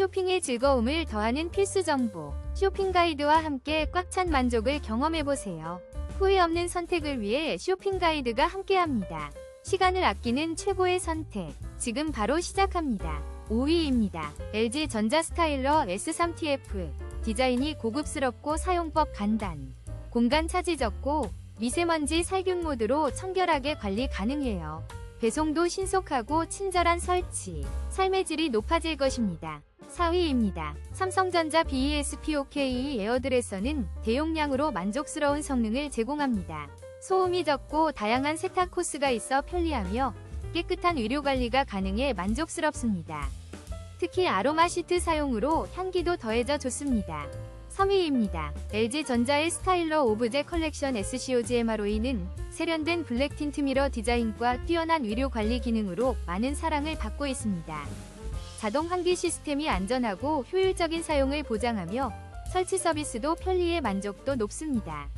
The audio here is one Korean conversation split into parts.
쇼핑의 즐거움을 더하는 필수 정보. 쇼핑 가이드와 함께 꽉 찬 만족을 경험해보세요. 후회 없는 선택을 위해 쇼핑 가이드가 함께합니다. 시간을 아끼는 최고의 선택. 지금 바로 시작합니다. 5위입니다. LG 전자 스타일러 S3TF. 디자인이 고급스럽고 사용법 간단. 공간 차지 적고 미세먼지 살균 모드로 청결하게 관리 가능해요. 배송도 신속하고 친절한 설치. 삶의 질이 높아질 것입니다. 4위입니다. 삼성전자 BESPOK 에어드레서는 대용량으로 만족스러운 성능을 제공합니다. 소음이 적고 다양한 세탁 코스가 있어 편리하며 깨끗한 의료 관리가 가능해 만족스럽습니다. 특히 아로마 시트 사용으로 향기도 더해져 좋습니다. 3위입니다. LG전자의 스타일러 오브제 컬렉션 SCOGMROE는 세련된 블랙 틴트 미러 디자인과 뛰어난 의료 관리 기능으로 많은 사랑을 받고 있습니다. 자동 환기 시스템이 안전하고 효율적인 사용을 보장하며 설치 서비스도 편리해 만족도 높습니다.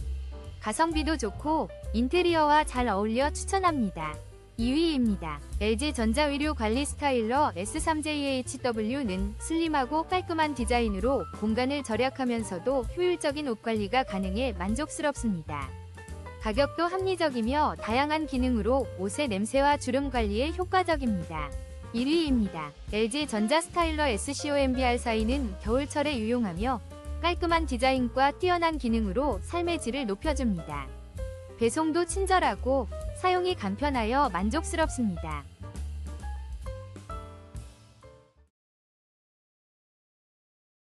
가성비도 좋고 인테리어와 잘 어울려 추천합니다. 2위입니다. LG 전자의료 관리 스타일러 S3JHW는 슬림하고 깔끔한 디자인으로 공간을 절약하면서도 효율적인 옷 관리가 가능해 만족스럽습니다. 가격도 합리적이며 다양한 기능으로 옷의 냄새와 주름 관리에 효과적입니다. 1위입니다. LG 전자 스타일러 SCOMBR4는 겨울철에 유용하며 깔끔한 디자인과 뛰어난 기능으로 삶의 질을 높여줍니다. 배송도 친절하고 사용이 간편하여 만족스럽습니다.